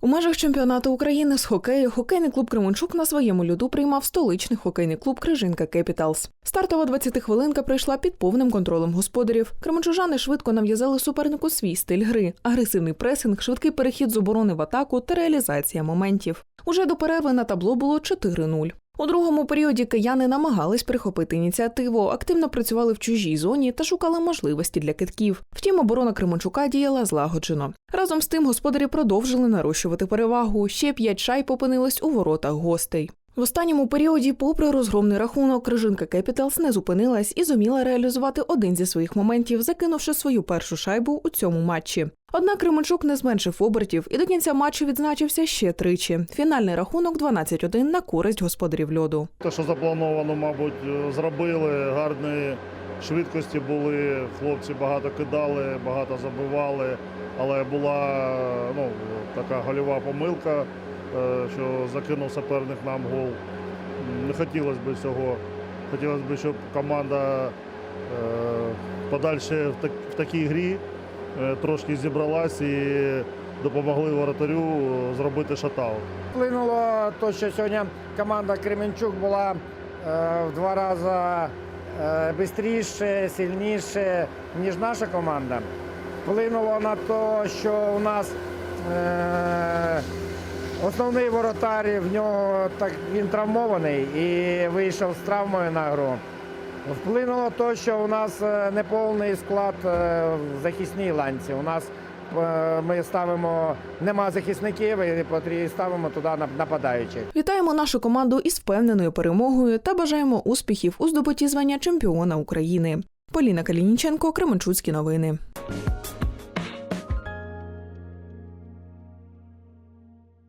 У межах чемпіонату України з хокею хокейний клуб Кременчук на своєму льоду приймав столичний хокейний клуб Крижинка Кепіталс. Стартова 20-хвилинка пройшла під повним контролем господарів. Кременчужани швидко нав'язали супернику свій стиль гри, агресивний пресинг, швидкий перехід з оборони в атаку та реалізація моментів. Уже до перерви на табло було 4-0. У другому періоді кияни намагались прихопити ініціативу, активно працювали в чужій зоні та шукали можливості для китків. Втім, оборона Кременчука діяла злагоджено. Разом з тим господарі продовжили нарощувати перевагу. Ще п'ять шайб опинились у воротах гостей. В останньому періоді, попри розгромний рахунок, Крижинка Кепіталс не зупинилась і зуміла реалізувати один зі своїх моментів, закинувши свою першу шайбу у цьому матчі. Однак Кременчук не зменшив обертів і до кінця матчу відзначився ще тричі. Фінальний рахунок 12-1 на користь господарів льоду. Те, що заплановано, мабуть, зробили. Гарні швидкості були. Хлопці багато кидали, багато забивали. Але була ну, така гольова помилка, що закинув суперник нам гол. Не хотілося б цього. Хотілося б, щоб команда е, подальше в, такій грі е, трошки зібралась і допомогли воротарю зробити шатаут. Вплинуло те, що сьогодні команда Кременчук була е, в два рази швидше, сильніше, ніж наша команда. Вплинуло на те, що у нас е, основний воротар, в нього так він травмований і вийшов з травмою на гру. Вплинуло те, що у нас е, неповний склад е, в захисній ланці. У нас е, ми ставимо нема захисників і ставимо туди нап- нападаючих. Вітаємо нашу команду із впевненою перемогою та бажаємо успіхів у здобутті звання чемпіона України. Поліна Калініченко, Кременчуцькі новини.